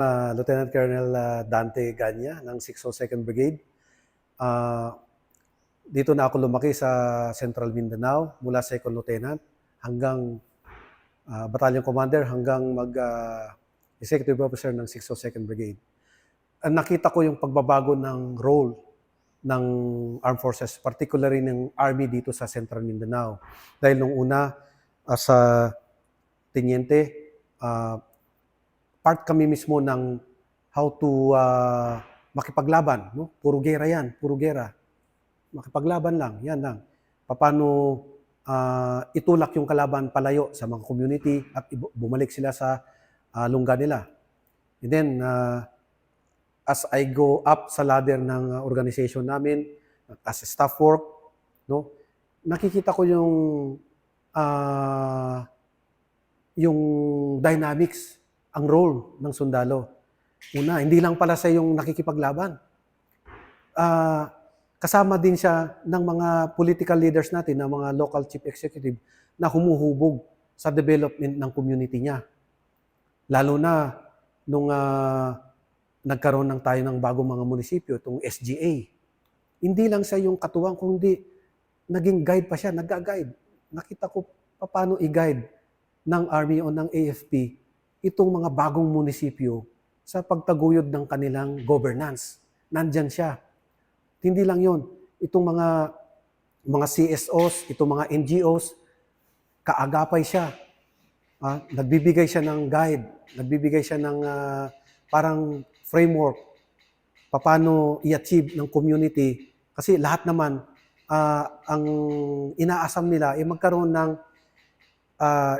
uh, Lieutenant Colonel uh, Dante Ganya ng 602nd Brigade. Uh, dito na ako lumaki sa Central Mindanao mula Second Lieutenant hanggang uh, Battalion Commander hanggang mag uh, Executive Officer ng 602nd Brigade. Ang nakita ko yung pagbabago ng role ng armed forces, particularly ng army dito sa Central Mindanao. Dahil nung una, as a teniente, uh, part kami mismo ng how to uh, makipaglaban. No? Puro gera yan, puro gera. Makipaglaban lang, yan lang. Paano uh, itulak yung kalaban palayo sa mga community at bumalik sila sa uh, lungga nila. And then, uh, as I go up sa ladder ng organization namin, as a staff work, no, nakikita ko yung uh, yung dynamics, ang role ng sundalo. Una, hindi lang pala sa yung nakikipaglaban. Uh, kasama din siya ng mga political leaders natin, ng mga local chief executive na humuhubog sa development ng community niya. Lalo na nung uh, nagkaroon ng tayo ng bagong mga munisipyo, itong SGA. Hindi lang siya yung katuwang, kundi naging guide pa siya, nag-guide. Nakita ko paano i-guide ng Army o ng AFP itong mga bagong munisipyo sa pagtaguyod ng kanilang governance. Nandyan siya. Hindi lang yon itong mga mga CSOs, itong mga NGOs, kaagapay siya. Ah, nagbibigay siya ng guide, nagbibigay siya ng ah, parang framework paano i-achieve ng community kasi lahat naman ah, ang inaasam nila ay magkaroon ng ah,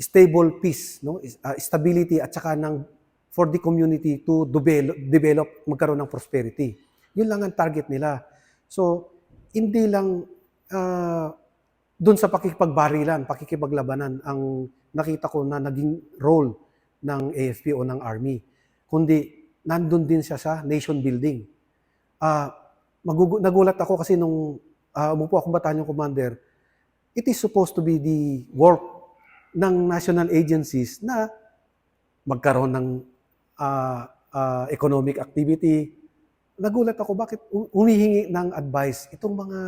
stable peace, no? Ah, stability at saka ng for the community to develop, develop magkaroon ng prosperity. Yun lang ang target nila. So, hindi lang ah, doon sa pakikipagbarilan, pakikipaglabanan ang nakita ko na naging role ng AFP o ng Army. Kundi nandun din siya sa nation building. Ah, magugu- nagulat ako kasi nung ah, umupo akong battalion commander, it is supposed to be the work ng national agencies na magkaroon ng ah, ah, economic activity. Nagulat ako bakit hu- humihingi ng advice itong mga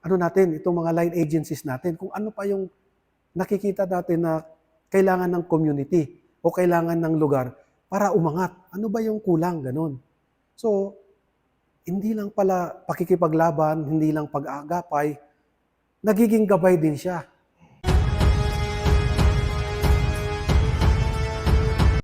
ano natin, itong mga line agencies natin kung ano pa yung nakikita natin na kailangan ng community o kailangan ng lugar para umangat. Ano ba yung kulang ganun? So, hindi lang pala pakikipaglaban, hindi lang pag-aagapay, nagiging gabay din siya